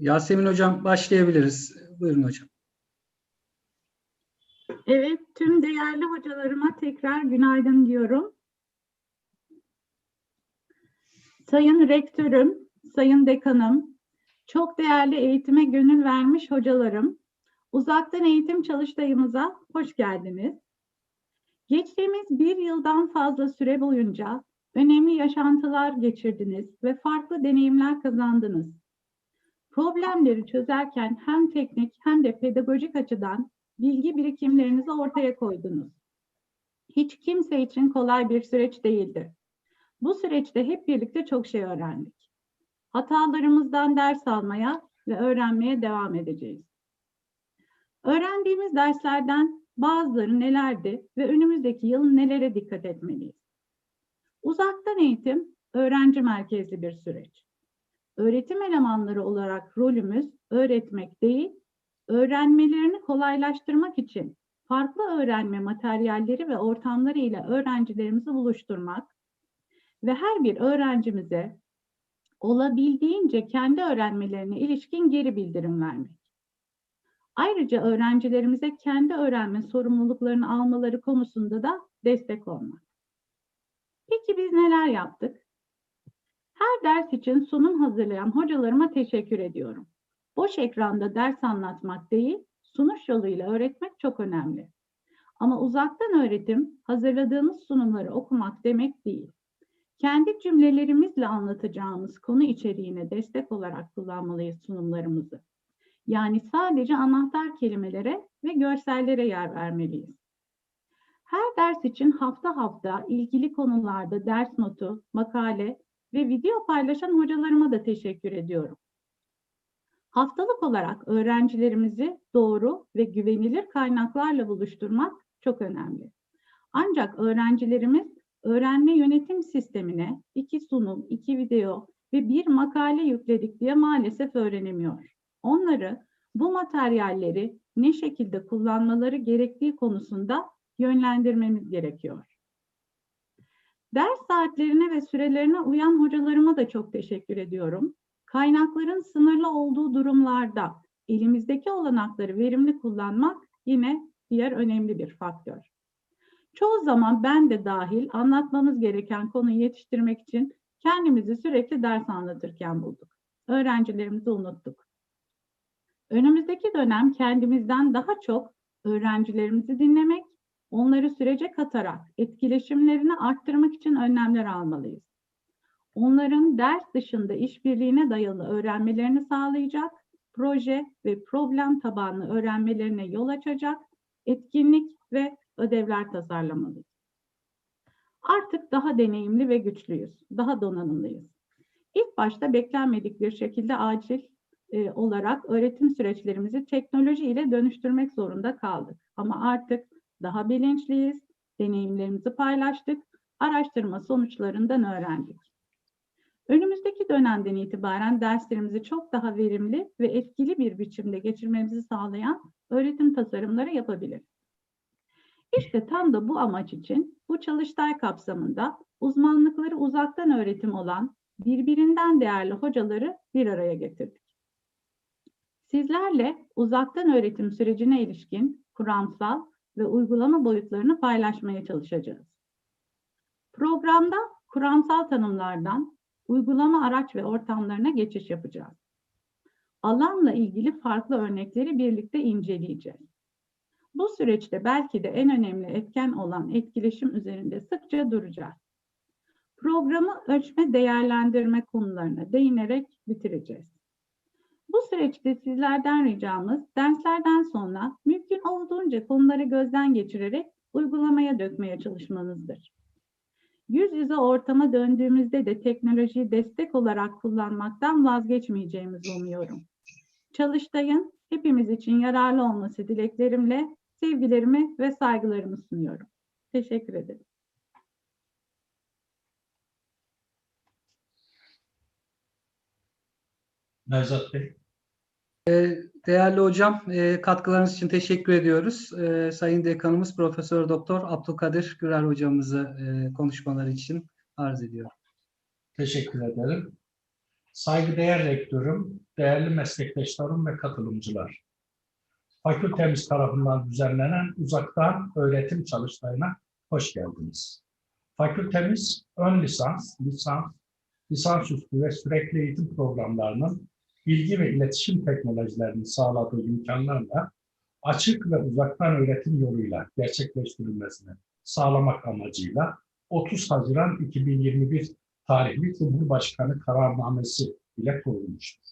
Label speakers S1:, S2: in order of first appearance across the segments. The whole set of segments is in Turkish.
S1: Yasemin Hocam başlayabiliriz. Buyurun hocam.
S2: Evet, tüm değerli hocalarıma tekrar günaydın diyorum. Sayın Rektörüm, Sayın Dekanım, çok değerli eğitime gönül vermiş hocalarım, uzaktan eğitim çalıştayımıza hoş geldiniz. Geçtiğimiz bir yıldan fazla süre boyunca önemli yaşantılar geçirdiniz ve farklı deneyimler kazandınız. Problemleri çözerken hem teknik hem de pedagojik açıdan bilgi birikimlerinizi ortaya koydunuz. Hiç kimse için kolay bir süreç değildi. Bu süreçte hep birlikte çok şey öğrendik. Hatalarımızdan ders almaya ve öğrenmeye devam edeceğiz. Öğrendiğimiz derslerden bazıları nelerdi ve önümüzdeki yıl nelere dikkat etmeliyiz? Uzaktan eğitim öğrenci merkezli bir süreç. Öğretim elemanları olarak rolümüz öğretmek değil, öğrenmelerini kolaylaştırmak için farklı öğrenme materyalleri ve ortamları ile öğrencilerimizi buluşturmak ve her bir öğrencimize olabildiğince kendi öğrenmelerine ilişkin geri bildirim vermek. Ayrıca öğrencilerimize kendi öğrenme sorumluluklarını almaları konusunda da destek olmak. Peki biz neler yaptık? Her ders için sunum hazırlayan hocalarıma teşekkür ediyorum. Boş ekranda ders anlatmak değil, sunuş yoluyla öğretmek çok önemli. Ama uzaktan öğretim hazırladığımız sunumları okumak demek değil. Kendi cümlelerimizle anlatacağımız konu içeriğine destek olarak kullanmalıyız sunumlarımızı. Yani sadece anahtar kelimelere ve görsellere yer vermeliyiz. Her ders için hafta hafta ilgili konularda ders notu, makale ve video paylaşan hocalarıma da teşekkür ediyorum. Haftalık olarak öğrencilerimizi doğru ve güvenilir kaynaklarla buluşturmak çok önemli. Ancak öğrencilerimiz öğrenme yönetim sistemine iki sunum, iki video ve bir makale yükledik diye maalesef öğrenemiyor. Onları bu materyalleri ne şekilde kullanmaları gerektiği konusunda yönlendirmemiz gerekiyor. Ders saatlerine ve sürelerine uyan hocalarıma da çok teşekkür ediyorum. Kaynakların sınırlı olduğu durumlarda elimizdeki olanakları verimli kullanmak yine diğer önemli bir faktör. Çoğu zaman ben de dahil anlatmamız gereken konuyu yetiştirmek için kendimizi sürekli ders anlatırken bulduk. Öğrencilerimizi unuttuk. Önümüzdeki dönem kendimizden daha çok öğrencilerimizi dinlemek, onları sürece katarak etkileşimlerini arttırmak için önlemler almalıyız. Onların ders dışında işbirliğine dayalı öğrenmelerini sağlayacak, proje ve problem tabanlı öğrenmelerine yol açacak etkinlik ve ödevler tasarlamalıyız. Artık daha deneyimli ve güçlüyüz, daha donanımlıyız. İlk başta beklenmedik bir şekilde acil e, olarak öğretim süreçlerimizi teknoloji ile dönüştürmek zorunda kaldık. Ama artık daha bilinçliyiz, deneyimlerimizi paylaştık, araştırma sonuçlarından öğrendik. Önümüzdeki dönemden itibaren derslerimizi çok daha verimli ve etkili bir biçimde geçirmemizi sağlayan öğretim tasarımları yapabiliriz. İşte tam da bu amaç için bu çalıştay kapsamında uzmanlıkları uzaktan öğretim olan birbirinden değerli hocaları bir araya getirdik. Sizlerle uzaktan öğretim sürecine ilişkin kuramsal ve uygulama boyutlarını paylaşmaya çalışacağız. Programda kuramsal tanımlardan uygulama araç ve ortamlarına geçiş yapacağız. Alanla ilgili farklı örnekleri birlikte inceleyeceğiz. Bu süreçte belki de en önemli etken olan etkileşim üzerinde sıkça duracağız. Programı ölçme değerlendirme konularına değinerek bitireceğiz. Bu süreçte sizlerden ricamız derslerden sonra mümkün olduğunca konuları gözden geçirerek uygulamaya dökmeye çalışmanızdır. Yüz yüze ortama döndüğümüzde de teknolojiyi destek olarak kullanmaktan vazgeçmeyeceğimizi umuyorum. Çalıştayın hepimiz için yararlı olması dileklerimle sevgilerimi ve saygılarımı sunuyorum. Teşekkür ederim.
S3: Nevzat Bey.
S1: Değerli hocam, e, katkılarınız için teşekkür ediyoruz. E, Sayın Dekanımız Profesör Doktor Abdülkadir Gürer hocamızı e, konuşmaları için arz ediyorum.
S3: Teşekkür ederim. saygıdeğer rektörüm, değerli meslektaşlarım ve katılımcılar. Fakültemiz tarafından düzenlenen uzaktan öğretim çalıştayına hoş geldiniz. Fakültemiz ön lisans, lisans, lisansüstü ve sürekli eğitim programlarının bilgi ve iletişim teknolojilerini sağladığı imkanlarla açık ve uzaktan öğretim yoluyla gerçekleştirilmesini sağlamak amacıyla 30 Haziran 2021 tarihli Cumhurbaşkanı kararnamesi ile kurulmuştur.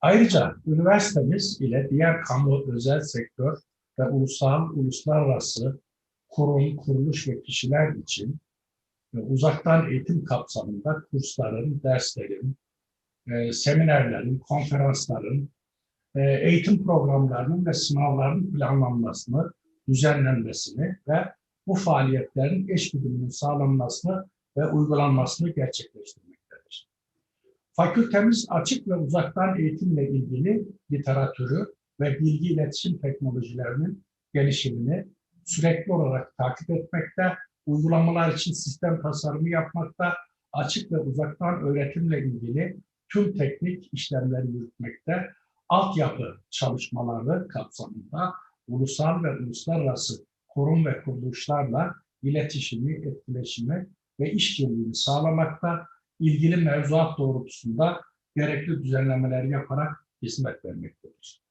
S3: Ayrıca üniversitemiz ile diğer kamu özel sektör ve ulusal, uluslararası kurum, kuruluş ve kişiler için uzaktan eğitim kapsamında kursların, derslerin, e, seminerlerin, konferansların, e, eğitim programlarının ve sınavların planlanmasını, düzenlenmesini ve bu faaliyetlerin eş güdümünün sağlanmasını ve uygulanmasını gerçekleştirmektedir. Fakültemiz açık ve uzaktan eğitimle ilgili literatürü ve bilgi iletişim teknolojilerinin gelişimini sürekli olarak takip etmekte, uygulamalar için sistem tasarımı yapmakta, açık ve uzaktan öğretimle ilgili tüm teknik işlemleri yürütmekte, altyapı çalışmaları kapsamında ulusal ve uluslararası kurum ve kuruluşlarla iletişimi, etkileşimi ve işbirliğini sağlamakta, ilgili mevzuat doğrultusunda gerekli düzenlemeler yaparak hizmet vermektedir.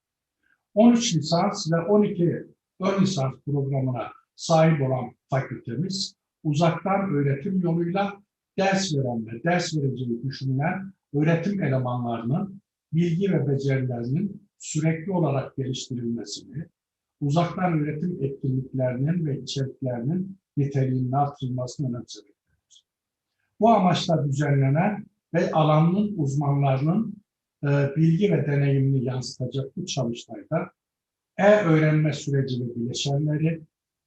S3: 13 lisans ve 12 ön lisans programına sahip olan fakültemiz, uzaktan öğretim yoluyla ders veren ve ders vereceği düşünülen öğretim elemanlarının bilgi ve becerilerinin sürekli olarak geliştirilmesini, uzaktan öğretim etkinliklerinin ve içeriklerinin niteliğinin artırılmasını önemsemektedir. Bu amaçla düzenlenen ve alanın uzmanlarının e, bilgi ve deneyimini yansıtacak bu çalıştayda e-öğrenme süreci ve bileşenleri,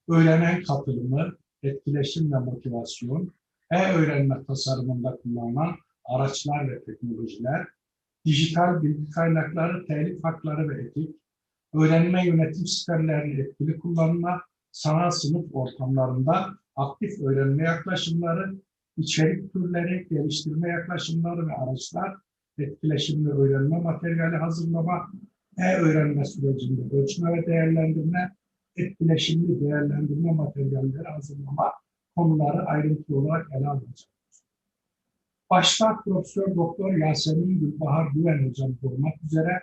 S3: öğrenen katılımı, etkileşim ve motivasyon, e-öğrenme tasarımında kullanılan araçlar ve teknolojiler, dijital bilgi kaynakları, telif hakları ve etik, öğrenme yönetim sistemlerinin etkili kullanımı, sanal sınıf ortamlarında aktif öğrenme yaklaşımları, içerik türleri, geliştirme yaklaşımları ve araçlar, etkileşimli öğrenme materyali hazırlama, e-öğrenme sürecinde ölçme ve değerlendirme, etkileşimli değerlendirme materyalleri hazırlama konuları ayrıntılı olarak ele alacağız. Başta Profesör Doktor Yasemin Gülbahar Güven Hocam olmak üzere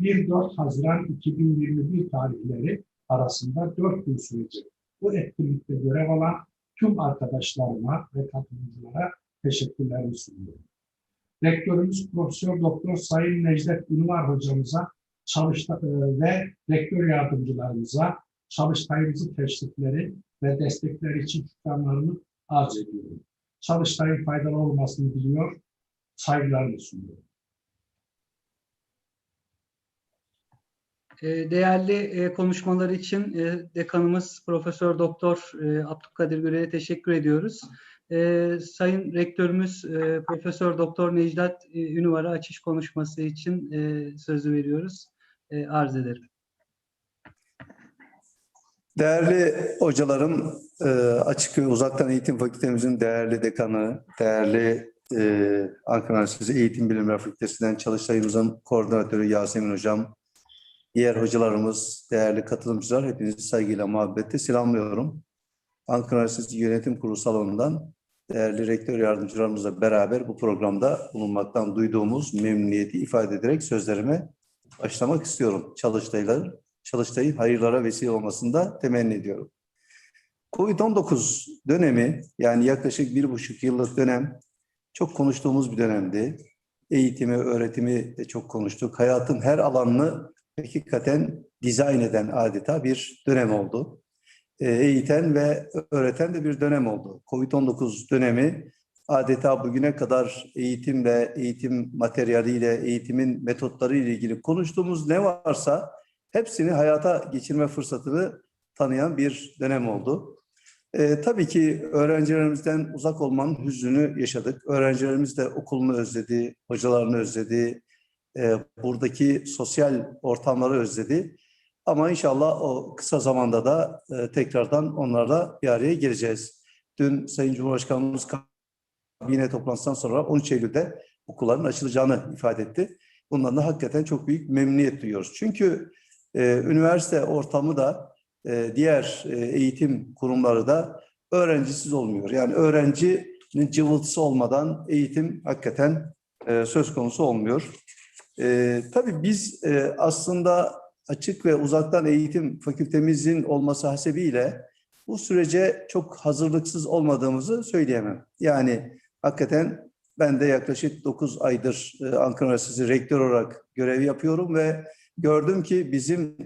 S3: 1-4 Haziran 2021 tarihleri arasında 4 gün sürecek bu etkinlikte görev alan tüm arkadaşlarıma ve katılımcılara teşekkürlerimi sunuyorum. Rektörümüz Profesör Doktor Sayın Necdet Ünvar hocamıza çalışta, e, ve rektör yardımcılarımıza çalıştayımızı teşvikleri ve destekleri için şükranlarımı arz ediyorum. Çalıştayın faydalı olmasını diliyor, saygılarımı sunuyorum.
S1: E, Değerli e, konuşmalar için e, dekanımız Profesör Doktor e, Abdülkadir Güre'ye teşekkür ediyoruz. Sayın Rektörümüz Profesör Doktor Necdet Ünvar'a açış konuşması için sözü veriyoruz. Arz ederim.
S4: Değerli hocalarım, e, Açık ve Uzaktan Eğitim Fakültemizin değerli dekanı, değerli e, Ankara Üniversitesi Eğitim Bilimleri Fakültesinden çalıştayımızın koordinatörü Yasemin Hocam, diğer hocalarımız, değerli katılımcılar hepinizi saygıyla, muhabbetle selamlıyorum. Ankara Üniversitesi Yönetim Kurulu salonundan değerli rektör yardımcılarımızla beraber bu programda bulunmaktan duyduğumuz memnuniyeti ifade ederek sözlerime başlamak istiyorum. Çalıştaylar, çalıştayın hayırlara vesile olmasını da temenni ediyorum. Covid-19 dönemi yani yaklaşık bir buçuk yıllık dönem çok konuştuğumuz bir dönemdi. Eğitimi, öğretimi de çok konuştuk. Hayatın her alanını hakikaten dizayn eden adeta bir dönem oldu. E, eğiten ve öğreten de bir dönem oldu. Covid-19 dönemi adeta bugüne kadar eğitim ve eğitim materyaliyle, eğitimin metotları ile ilgili konuştuğumuz ne varsa hepsini hayata geçirme fırsatını tanıyan bir dönem oldu. Ee, tabii ki öğrencilerimizden uzak olmanın hüznünü yaşadık. Öğrencilerimiz de okulunu özledi, hocalarını özledi, e, buradaki sosyal ortamları özledi. Ama inşallah o kısa zamanda da e, tekrardan onlarla bir araya geleceğiz. Dün Sayın Cumhurbaşkanımız kabine toplantısından sonra 13 Eylül'de okulların açılacağını ifade etti. Bundan da hakikaten çok büyük memnuniyet duyuyoruz. Çünkü e, üniversite ortamı da e, diğer e, eğitim kurumları da öğrencisiz olmuyor. Yani öğrencinin cıvıltısı olmadan eğitim hakikaten e, söz konusu olmuyor. E, tabii biz aslında açık ve uzaktan eğitim fakültemizin olması hasebiyle bu sürece çok hazırlıksız olmadığımızı söyleyemem. Yani hakikaten ben de yaklaşık 9 aydır Ankara Üniversitesi rektör olarak görev yapıyorum ve gördüm ki bizim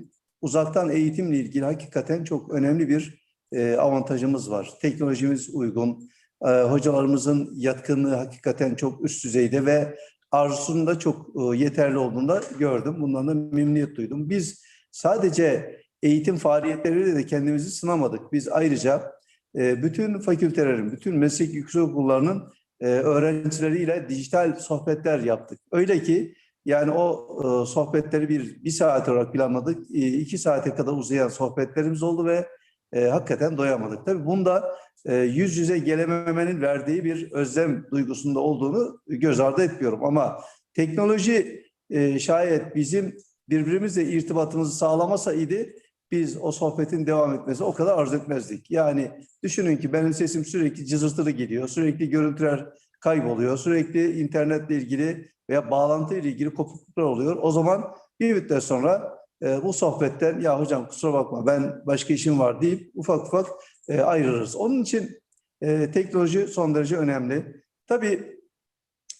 S4: uzaktan eğitimle ilgili hakikaten çok önemli bir e, avantajımız var. Teknolojimiz uygun, e, hocalarımızın yatkınlığı hakikaten çok üst düzeyde ve arzusunun da çok e, yeterli olduğunu da gördüm. Bundan da memnuniyet duydum. Biz sadece eğitim faaliyetleriyle de kendimizi sınamadık. Biz ayrıca bütün fakültelerin, bütün meslek yüksekokullarının e, öğrencileriyle dijital sohbetler yaptık. Öyle ki yani o e, sohbetleri bir, bir saat olarak planladık. E, iki saate kadar uzayan sohbetlerimiz oldu ve e, hakikaten doyamadık. Tabii bunda e, yüz yüze gelememenin verdiği bir özlem duygusunda olduğunu göz ardı etmiyorum. Ama teknoloji e, şayet bizim birbirimizle irtibatımızı sağlamasa idi biz o sohbetin devam etmesi o kadar arzu etmezdik. Yani düşünün ki benim sesim sürekli cızırtılı geliyor, sürekli görüntüler kayboluyor, sürekli internetle ilgili veya bağlantı ile ilgili kopukluklar oluyor. O zaman bir müddet sonra e, bu sohbetten ya hocam kusura bakma ben başka işim var deyip ufak ufak e, ayrılırız. Onun için e, teknoloji son derece önemli. Tabii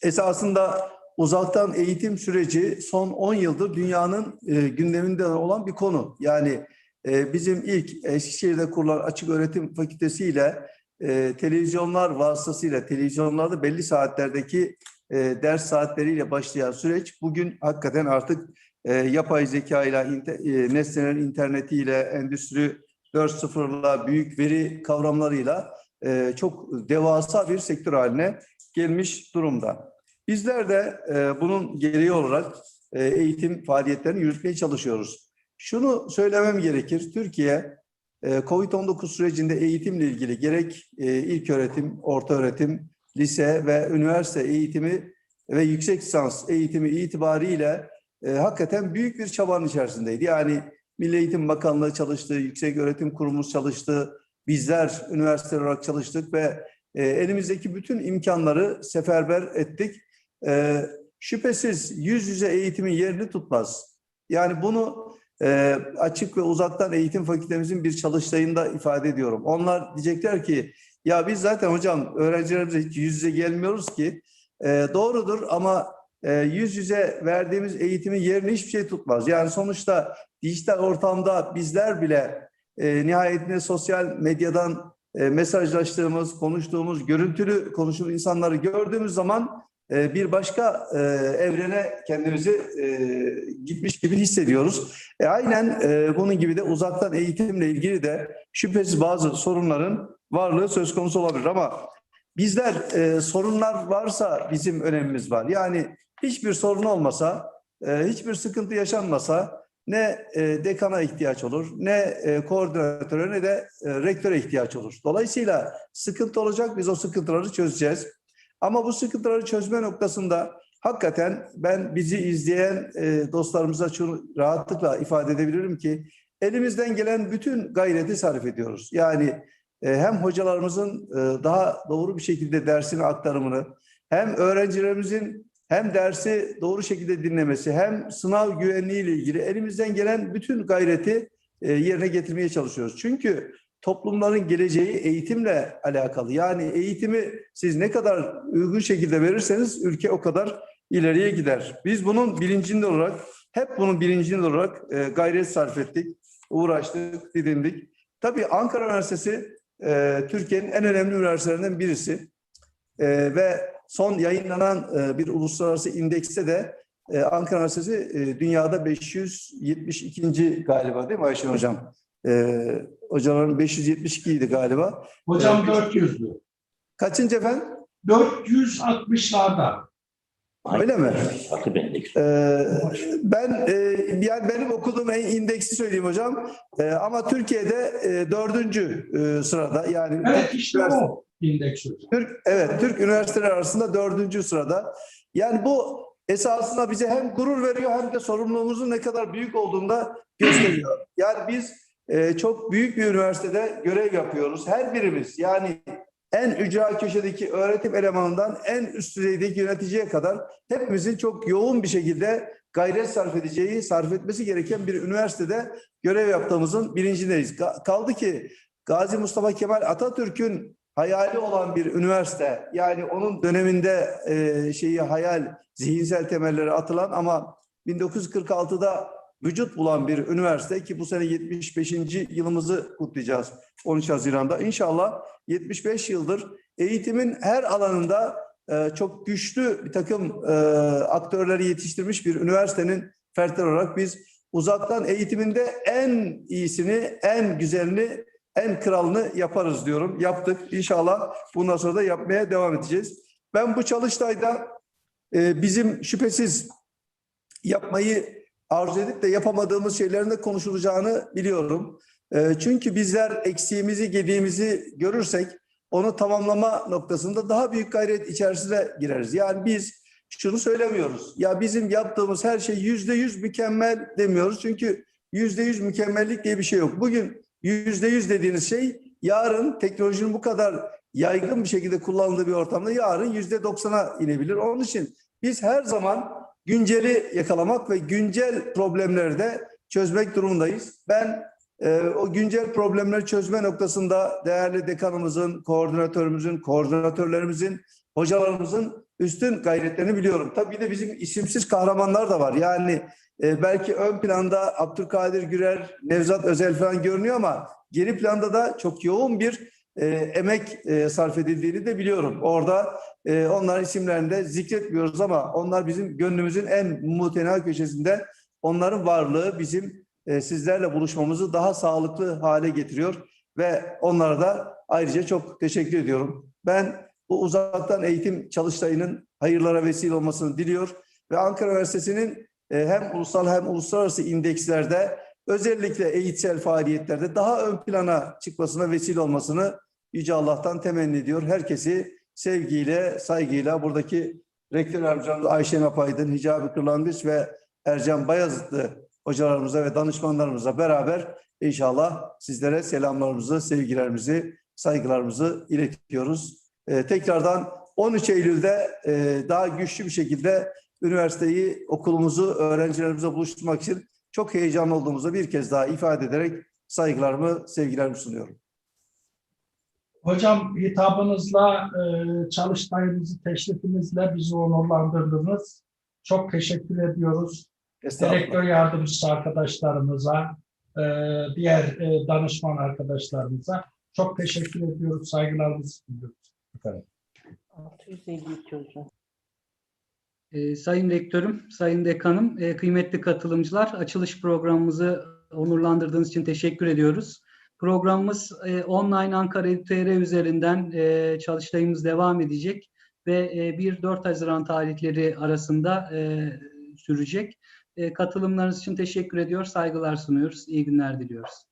S4: esasında uzaktan eğitim süreci son 10 yıldır dünyanın e, gündeminde olan bir konu. Yani e, bizim ilk Eskişehir'de kurulan açık öğretim fakültesi ile e, televizyonlar vasıtasıyla televizyonlarda belli saatlerdeki e, ders saatleriyle başlayan süreç bugün hakikaten artık e, yapay zeka ile inte- e, nesnelerin internetiyle endüstri 4.0'la büyük veri kavramlarıyla e, çok devasa bir sektör haline gelmiş durumda. Bizler de e, bunun gereği olarak e, eğitim faaliyetlerini yürütmeye çalışıyoruz. Şunu söylemem gerekir. Türkiye COVID-19 sürecinde eğitimle ilgili gerek e, ilk öğretim, orta öğretim, lise ve üniversite eğitimi ve yüksek lisans eğitimi itibariyle e, hakikaten büyük bir çabanın içerisindeydi. Yani Milli Eğitim Bakanlığı çalıştı, Yüksek Öğretim Kurumumuz çalıştı, bizler üniversite olarak çalıştık ve e, elimizdeki bütün imkanları seferber ettik. E, şüphesiz yüz yüze eğitimin yerini tutmaz. Yani bunu e, açık ve uzaktan eğitim fakültemizin bir çalıştayında ifade ediyorum. Onlar diyecekler ki ya biz zaten hocam öğrencilerimize hiç yüz yüze gelmiyoruz ki. E, doğrudur ama e, yüz yüze verdiğimiz eğitimin yerini hiçbir şey tutmaz. Yani sonuçta dijital ortamda bizler bile e, nihayetinde sosyal medyadan e, mesajlaştığımız, konuştuğumuz, görüntülü konuşulan insanları gördüğümüz zaman bir başka e, evrene kendimizi e, gitmiş gibi hissediyoruz. E, aynen e, bunun gibi de uzaktan eğitimle ilgili de şüphesiz bazı sorunların varlığı söz konusu olabilir ama bizler sorunlar varsa bizim önemimiz var. Yani hiçbir sorun olmasa, hiçbir sıkıntı yaşanmasa ne dekana ihtiyaç olur, ne koordinatöre ne de rektöre ihtiyaç olur. Dolayısıyla sıkıntı olacak, biz o sıkıntıları çözeceğiz. Ama bu sıkıntıları çözme noktasında hakikaten ben bizi izleyen e, dostlarımıza şunu rahatlıkla ifade edebilirim ki elimizden gelen bütün gayreti sarf ediyoruz. Yani e, hem hocalarımızın e, daha doğru bir şekilde dersini aktarımını, hem öğrencilerimizin hem dersi doğru şekilde dinlemesi, hem sınav güvenliği ile ilgili elimizden gelen bütün gayreti e, yerine getirmeye çalışıyoruz. Çünkü toplumların geleceği eğitimle alakalı. Yani eğitimi siz ne kadar uygun şekilde verirseniz ülke o kadar ileriye gider. Biz bunun bilincinde olarak, hep bunun bilincinde olarak e, gayret sarf ettik, uğraştık, didindik. Tabii Ankara Üniversitesi e, Türkiye'nin en önemli üniversitelerinden birisi. E, ve son yayınlanan bir uluslararası indekste de Ankara Üniversitesi dünyada 572. galiba değil mi Ayşe Hocam? E, hocaların 572 idi galiba.
S3: Hocam
S4: Evet.
S3: 400'lü.
S4: Kaçıncı efendim?
S3: 460'larda.
S4: Öyle mi? Ee, ben e, yani benim okuduğum en indeksi söyleyeyim hocam. Ee, ama Türkiye'de e, dördüncü e, sırada yani
S3: Evet işte o indeks hocam.
S4: Türk evet Türk üniversiteleri arasında dördüncü sırada. Yani bu esasında bize hem gurur veriyor hem de sorumluluğumuzun ne kadar büyük olduğunu da gösteriyor. Yani biz e, çok büyük bir üniversitede görev yapıyoruz. Her birimiz yani en ücra köşedeki öğretim elemanından en üst düzeydeki yöneticiye kadar hepimizin çok yoğun bir şekilde gayret sarf edeceği, sarf etmesi gereken bir üniversitede görev yaptığımızın bilincindeyiz. Ka- Kaldı ki Gazi Mustafa Kemal Atatürk'ün hayali olan bir üniversite, yani onun döneminde e, şeyi hayal, zihinsel temelleri atılan ama 1946'da vücut bulan bir üniversite ki bu sene 75. yılımızı kutlayacağız 13 Haziran'da. İnşallah 75 yıldır eğitimin her alanında e, çok güçlü bir takım e, aktörleri yetiştirmiş bir üniversitenin fertleri olarak biz uzaktan eğitiminde en iyisini, en güzelini, en kralını yaparız diyorum. Yaptık. İnşallah bundan sonra da yapmaya devam edeceğiz. Ben bu çalıştayda e, bizim şüphesiz yapmayı arzu edip de yapamadığımız şeylerin de konuşulacağını biliyorum. E, çünkü bizler eksiğimizi, gediğimizi görürsek onu tamamlama noktasında daha büyük gayret içerisine gireriz. Yani biz şunu söylemiyoruz. Ya bizim yaptığımız her şey yüzde yüz mükemmel demiyoruz. Çünkü yüzde yüz mükemmellik diye bir şey yok. Bugün yüzde yüz dediğiniz şey yarın teknolojinin bu kadar yaygın bir şekilde kullanıldığı bir ortamda yarın yüzde doksana inebilir. Onun için biz her zaman günceli yakalamak ve güncel problemleri de çözmek durumundayız. Ben e, o güncel problemleri çözme noktasında değerli dekanımızın, koordinatörümüzün, koordinatörlerimizin, hocalarımızın üstün gayretlerini biliyorum. Tabii de bizim isimsiz kahramanlar da var. Yani e, belki ön planda Abdülkadir Gürer, Nevzat Özel falan görünüyor ama geri planda da çok yoğun bir e, emek e, sarf edildiğini de biliyorum. Orada e, onların isimlerini de zikretmiyoruz ama onlar bizim gönlümüzün en mutena köşesinde. Onların varlığı bizim e, sizlerle buluşmamızı daha sağlıklı hale getiriyor ve onlara da ayrıca çok teşekkür ediyorum. Ben bu uzaktan eğitim çalıştayının hayırlara vesile olmasını diliyor ve Ankara Üniversitesi'nin e, hem ulusal hem uluslararası indekslerde özellikle eğitsel faaliyetlerde daha ön plana çıkmasına vesile olmasını Yüce Allah'tan temenni ediyor. Herkesi sevgiyle, saygıyla buradaki rektör yardımcımız Ayşe Apaydın, Hicabi Kırlangıç ve Ercan Bayazıtlı hocalarımıza ve danışmanlarımıza beraber inşallah sizlere selamlarımızı, sevgilerimizi, saygılarımızı iletiyoruz. Ee, tekrardan 13 Eylül'de e, daha güçlü bir şekilde üniversiteyi, okulumuzu, öğrencilerimize buluşturmak için çok heyecanlı olduğumuzu bir kez daha ifade ederek saygılarımı, sevgilerimi sunuyorum.
S3: Hocam hitabınızla, e, çalıştayınızı, teşrifinizle bizi onurlandırdınız. Çok teşekkür ediyoruz. Direktör yardımcısı arkadaşlarımıza, e, diğer e, danışman arkadaşlarımıza çok teşekkür ediyoruz. Saygılarımızı sunuyoruz. Efendim.
S5: 652 hocam.
S1: Ee, Sayın Rektörüm, Sayın Dekanım, e, kıymetli katılımcılar, açılış programımızı onurlandırdığınız için teşekkür ediyoruz. Programımız e, online Ankara TR üzerinden e, çalıştayımız devam edecek ve e, 1-4 Haziran tarihleri arasında e, sürecek. E, katılımlarınız için teşekkür ediyor, saygılar sunuyoruz. İyi günler diliyoruz.